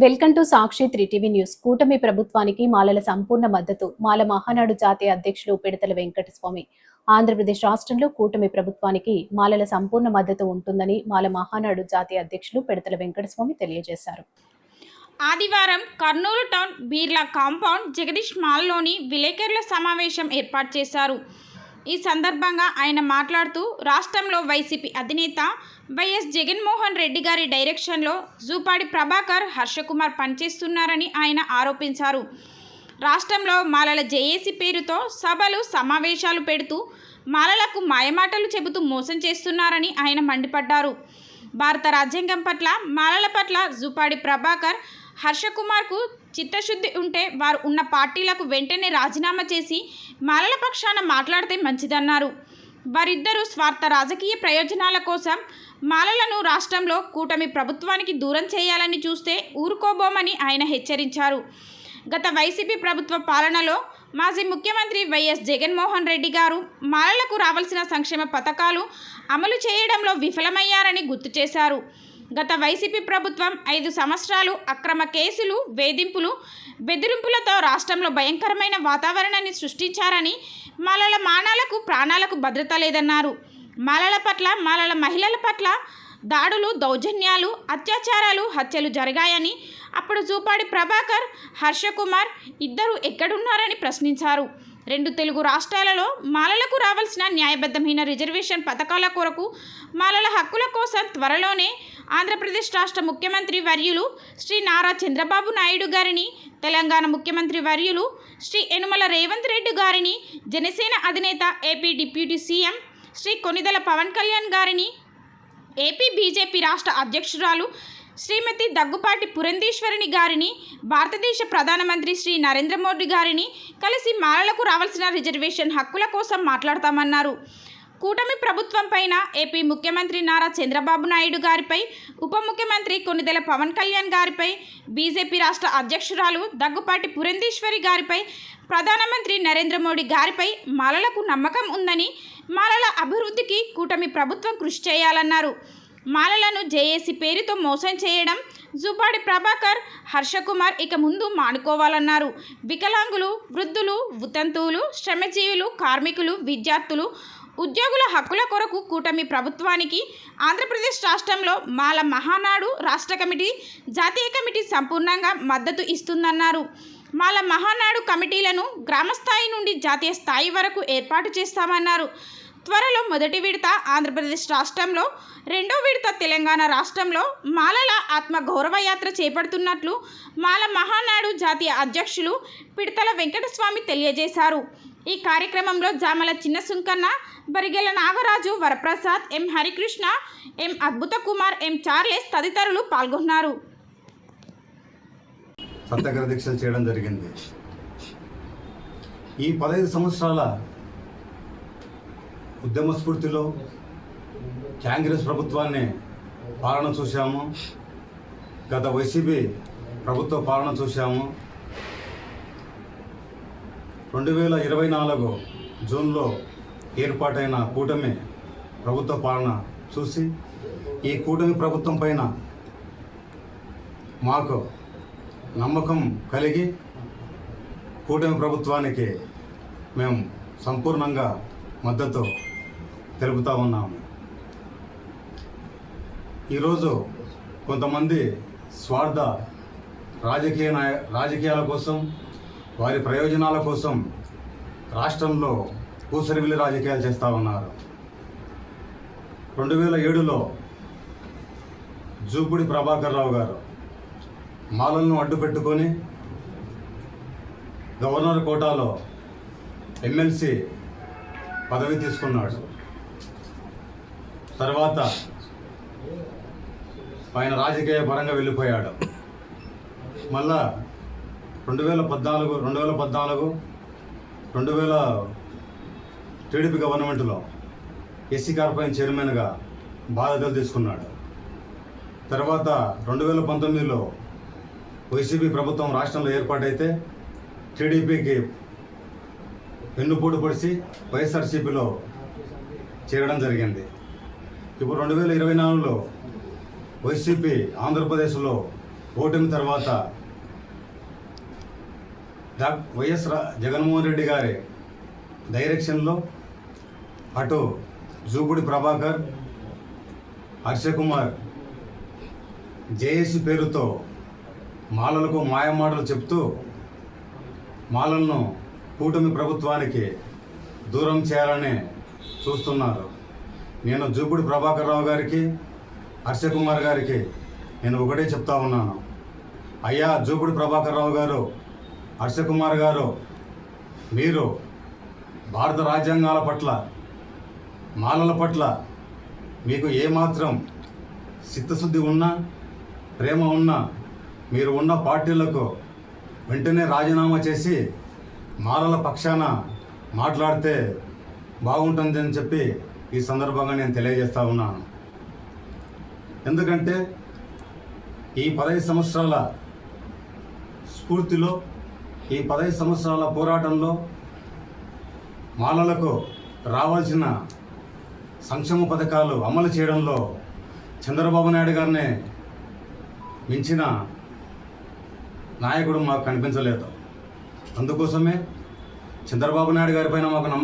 Welcome to Sakshi three TV news. కూటమి ప్రభుత్వానికి మాలల సంపూర్ణ మద్దతు. మాల మహానాడు జాతీయ అధ్యక్షులు పిడతల వెంకటస్వామి. ఆంధ్రప్రదేశ్ రాష్ట్రంలో కూటమి ప్రభుత్వానికి మాలల సంపూర్ణ మద్దతు ఉంటుందని మాల మహానాడు జాతీయ అధ్యక్షులు పిడతల వెంకటస్వామి తెలియజేశారు. ఆదివారం కర్నూలు టౌన్ బీర్లా కాంపౌండ్ జగదీష్ మాల్లోని విలేకరుల సమావేశం ఏర్పాటు చేశారు. ఈ సందర్భంగా ఆయన మాట్లాడుతూ రాష్ట్రంలో వైసీపీ అధినేత వైఎస్ జగన్మోహన్ రెడ్డి గారి డైరెక్షన్లో జూపాడి ప్రభాకర్ హర్షకుమార్ పనిచేస్తున్నారని ఆయన ఆరోపించారు. రాష్ట్రంలో మాలల జేఏసీ పేరుతో సభలు సమావేశాలు పెడుతూ మాలలకు మాయమాటలు చెబుతూ మోసం చేస్తున్నారని ఆయన మండిపడ్డారు. భారత రాజ్యాంగం పట్ల మాలల పట్ల జూపాడి ప్రభాకర్ హర్షకుమార్కు చిత్తశుద్ధి ఉంటే వారు ఉన్న పార్టీలకు వెంటనే రాజీనామా చేసి మాలల పక్షాన మాట్లాడితే మంచిదన్నారు. వారిద్దరూ స్వార్థ రాజకీయ ప్రయోజనాల కోసం మాలలను రాష్ట్రంలో కూటమి ప్రభుత్వానికి దూరం చేయాలని చూస్తే ఊరుకోబోమని ఆయన హెచ్చరించారు. గత వైసీపీ ప్రభుత్వ పాలనలో మాజీ ముఖ్యమంత్రి వైఎస్ జగన్మోహన్ రెడ్డి గారు మాలలకు రావాల్సిన సంక్షేమ పథకాలు అమలు చేయడంలో విఫలమయ్యారని గుర్తు చేశారు. గత వైసీపీ ప్రభుత్వం ఐదు సంవత్సరాలు అక్రమ కేసులు వేధింపులు బెదిరింపులతో రాష్ట్రంలో భయంకరమైన వాతావరణాన్ని సృష్టించారని మాలల మానాలకు ప్రాణాలకు భద్రత లేదన్నారు. మాలల పట్ల మాలల మహిళల పట్ల దాడులు దౌర్జన్యాలు అత్యాచారాలు హత్యలు జరిగాయని అప్పుడు జూపాడి ప్రభాకర్ హర్షకుమార్ ఇద్దరు ఎక్కడున్నారని ప్రశ్నించారు. రెండు తెలుగు రాష్ట్రాలలో మాలలకు రావాల్సిన న్యాయబద్ధమైన రిజర్వేషన్ పథకాల కొరకు మాలల హక్కుల కోసం త్వరలోనే ఆంధ్రప్రదేశ్ రాష్ట్ర ముఖ్యమంత్రి వర్యులు శ్రీ నారా చంద్రబాబు నాయుడు గారిని తెలంగాణ ముఖ్యమంత్రి వర్యులు శ్రీ యనుమల రేవంత్ రెడ్డి గారిని జనసేన అధినేత AP deputy CM Shri Konidela Pawan Kalyan గారిని ఏపీ బీజేపీ రాష్ట్ర అధ్యక్షురాలు శ్రీమతి దగ్గుపాటి పురంధీశ్వరిని గారిని భారతదేశ ప్రధానమంత్రి శ్రీ నరేంద్ర మోడీ గారిని కలిసి మాలలకు రావాల్సిన రిజర్వేషన్ హక్కుల కోసం మాట్లాడతామన్నారు. కూటమి ప్రభుత్వం పైన ఏపీ ముఖ్యమంత్రి నారా చంద్రబాబు నాయుడు గారిపై ఉప ముఖ్యమంత్రి కొనిదెల పవన్ కళ్యాణ్ గారిపై బీజేపీ రాష్ట్ర అధ్యక్షురాలు దగ్గుపాటి పురంధీశ్వరి గారిపై ప్రధానమంత్రి నరేంద్ర మోడీ గారిపై మాలలకు నమ్మకం ఉందని మాలల అభివృద్ధికి కూటమి ప్రభుత్వం కృషి చేయాలన్నారు. మాలలను జేఏసీ పేరుతో మోసం చేయడం జుబాడి ప్రభాకర్ హర్షకుమార్ ఇక ముందు మానుకోవాలన్నారు. వికలాంగులు వృద్ధులు ఉతంతువులు శ్రమజీవులు కార్మికులు విద్యార్థులు ఉద్యోగుల హక్కుల కొరకు కూటమి ప్రభుత్వానికి ఆంధ్రప్రదేశ్ రాష్ట్రంలో మాల మహానాడు రాష్ట్ర కమిటీ జాతీయ కమిటీ సంపూర్ణంగా మద్దతు ఇస్తుందన్నారు. మాల మహానాడు కమిటీలను గ్రామస్థాయి నుండి జాతీయ స్థాయి వరకు ఏర్పాటు చేస్తామన్నారు. త్వరలో మొదటి విడత ఆంధ్రప్రదేశ్ రాష్ట్రంలో రెండో విడత తెలంగాణ రాష్ట్రంలో మాలల ఆత్మ గౌరవయాత్ర చేపడుతున్నట్లు మాల మహానాడు జాతీయ అధ్యక్షులు పిడతల వెంకటస్వామి తెలియజేశారు. ఈ కార్యక్రమంలో జామల చిన్న సుంకన్న బరిగెల నాగరాజు వరప్రసాద్ ఎం హరికృష్ణ ఎం అద్భుత కుమార్ ఎం చార్లెస్ తదితరులు పాల్గొన్నారు. సత్యాగ్రహ దీక్షలు చేయడం జరిగింది. ఈ పదహైదు సంవత్సరాల ఉద్యమ స్ఫూర్తిలో కాంగ్రెస్ ప్రభుత్వాన్ని పాలన చూశాము. గత వైసీపీ ప్రభుత్వ పాలన చూశాము. రెండు వేల ఇరవై నాలుగు జూన్లో ఏర్పాటైన కూటమి ప్రభుత్వ పాలన చూసి ఈ కూటమి ప్రభుత్వం పైన మాకు నమ్మకం కలిగి కూటమి ప్రభుత్వానికి మేము సంపూర్ణంగా మద్దతు తెలుపుతూ ఉన్నాము ఈరోజు కొంతమంది స్వార్థ రాజకీయ నాయ రాజకీయాల కోసం వారి ప్రయోజనాల కోసం రాష్ట్రంలో పూసరివిలి రాజకీయాలు చేస్తూ ఉన్నారు. రెండు వేల ఏడులో జూపుడి ప్రభాకర్ రావు గారు మాలలను అడ్డు పెట్టుకొని గవర్నర్ కోటాలో ఎమ్మెల్సీ పదవి తీసుకున్నాడు. తర్వాత ఆయన రాజకీయ పరంగా వెళ్ళిపోయాడు. మళ్ళా రెండు వేల పద్నాలుగు రెండు వేల పద్నాలుగు రెండు వేల టీడీపీ గవర్నమెంట్లో ఎస్సీ కార్పొరేషన్ చైర్మన్గా బాధ్యతలు తీసుకున్నాడు. తర్వాత రెండు వేల పంతొమ్మిదిలో వైసీపీ ప్రభుత్వం రాష్ట్రంలో ఏర్పాటైతే టీడీపీకి వెన్నుపోటు పొడిచి వైఎస్ఆర్సీపీలో చేరడం జరిగింది. ఇప్పుడు రెండు వేల ఇరవై నాలుగులో వైసీపీ ఆంధ్రప్రదేశ్లో ఓటమి తర్వాత డాక్ వైఎస్ రా జగన్మోహన్ రెడ్డి గారి డైరెక్షన్లో అటు జూపుడి ప్రభాకర్ హర్షకుమార్ జేఏసీ పేరుతో మాలలకు మాయమాటలు చెప్తూ మాలలను కూటమి ప్రభుత్వానికి దూరం చేయాలని చూస్తున్నారు. నేను జూపుడి ప్రభాకర్ రావు గారికి హర్షకుమార్ గారికి నేను ఒకటే చెప్తా ఉన్నాను. అయ్యా జూపుడి ప్రభాకర్ రావు గారు హర్షకుమార్ గారు మీరు భారత రాజ్యాంగాల పట్ల మాలల పట్ల మీకు ఏమాత్రం చిత్తశుద్ధి ఉన్నా ప్రేమ ఉన్నా మీరు ఉన్న పార్టీలకు వెంటనే రాజీనామా చేసి మాలల పక్షాన మాట్లాడితే బాగుంటుంది అని చెప్పి ఈ సందర్భంగా నేను తెలియజేస్తా ఉన్నాను. ఎందుకంటే ఈ పదహైదు సంవత్సరాల స్ఫూర్తిలో ఈ పదహైదు సంవత్సరాల పోరాటంలో మాలలకు రావాల్సిన సంక్షేమ పథకాలు అమలు చేయడంలో చంద్రబాబు నాయుడు గారిని మించిన నాయకుడు మాకు కనిపించలేదు. అందుకోసమే చంద్రబాబు నాయుడు గారిపైన మాకు నమ్మకం